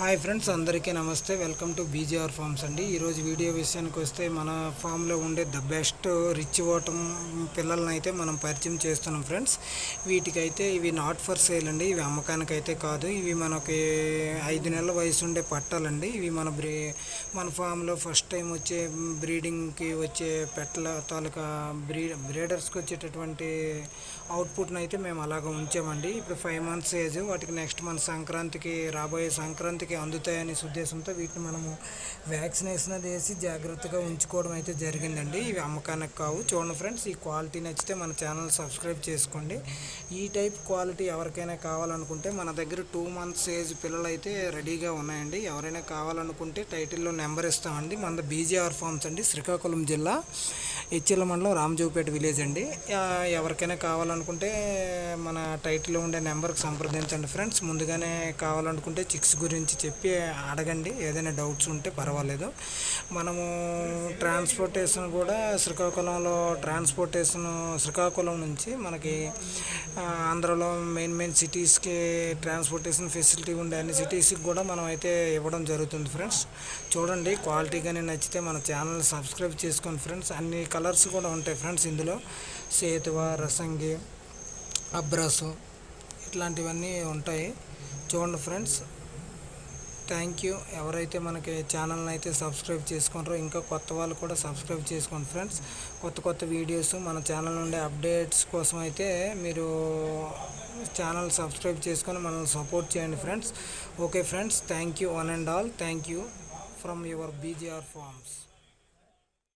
Hi friends అందరికీ నమస్తే. Welcome to BJR forms అండి. ఈరోజు వీడియో విషయానికి వస్తే మన ఫామ్లో ఉండే ద బెస్ట్ రిచ్ ఓటం పిల్లల్ని అయితే మనం పరిచయం చేస్తున్నాం ఫ్రెండ్స్. వీటికైతే ఇవి నాట్ ఫర్ సేల్ అండి ఇవి అమ్మకానికి అయితే కాదు. ఇవి మనకి ఐదు నెలల వయసు ఉండే పట్టాలండి. ఇవి మన బ్రీ మన ఫామ్లో ఫస్ట్ టైం వచ్చే బ్రీడింగ్కి వచ్చే పెట్టల తాలూకా బ్రీ బ్రీడర్స్కి వచ్చేటటువంటి అవుట్పుట్ని అయితే మేము అలాగ ఉంచామండి. ఇప్పుడు ఫైవ్ మంత్స్ ఏజ్ వాటికి నెక్స్ట్ మంత్ సంక్రాంతికి రాబోయే సంక్రాంతికి అందుతాయనే ఉద్దేశంతో వీటిని మనము వ్యాక్సినేషన్ అది వేసి జాగ్రత్తగా ఉంచుకోవడం అయితే జరిగిందండి. ఇవి అమ్మకానికి కావు. చూడండి ఫ్రెండ్స్ ఈ క్వాలిటీ నచ్చితే మన ఛానల్ సబ్స్క్రైబ్ చేసుకోండి. ఈ టైప్ క్వాలిటీ ఎవరికైనా కావాలనుకుంటే మన దగ్గర టూ మంత్స్ ఏజ్ పిల్లలు అయితే రెడీగా ఉన్నాయండి. ఎవరైనా కావాలనుకుంటే టైటిల్లో నెంబర్ ఇస్తామండి. మన బీజేఆర్ ఫార్మ్స్ అండి శ్రీకాకుళం జిల్లా ఇచ్చిల మండలం రామజోపేట విలేజ్ అండి. ఎవరికైనా కావాలనుకుంటే మన టైటిల్లో ఉండే నెంబర్కి సంప్రదించండి ఫ్రెండ్స్. ముందుగానే కావాలనుకుంటే చిక్స్ గురించి చెప్పి అడగండి. ఏదైనా డౌట్స్ ఉంటే పర్వాలేదు. మనము ట్రాన్స్పోర్టేషన్ కూడా శ్రీకాకుళంలో ట్రాన్స్పోర్టేషన్ శ్రీకాకుళం నుంచి మనకి ఆంధ్రలో మెయిన్ మెయిన్ సిటీస్కి ట్రాన్స్పోర్టేషన్ ఫెసిలిటీ ఉండే అన్ని సిటీస్కి కూడా మనం అయితే ఇవ్వడం జరుగుతుంది ఫ్రెండ్స్. చూడండి క్వాలిటీ కానీ నచ్చితే మన ఛానల్ సబ్స్క్రైబ్ చేసుకోండి ఫ్రెండ్స్. అన్ని కలర్స్ కూడా ఉంటాయి ఫ్రెండ్స్ ఇందులో. సేతువ రసంగి అబ్రసు ఇట్లాంటివన్నీ ఉంటాయి. చూడండి ఫ్రెండ్స్. Thank you. ఎవరైతే మనకి ఛానల్ని అయితే సబ్స్క్రైబ్ చేసుకుంటారో ఇంకా కొత్త వాళ్ళు కూడా సబ్స్క్రైబ్ చేసుకోండి ఫ్రెండ్స్. కొత్త కొత్త వీడియోస్ మన ఛానల్ నుండి అప్డేట్స్ కోసం అయితే మీరు ఛానల్ సబ్స్క్రైబ్ చేసుకొని మనల్ని సపోర్ట్ చేయండి friends. Okay friends thank you one and all. Thank you from your BGR farms.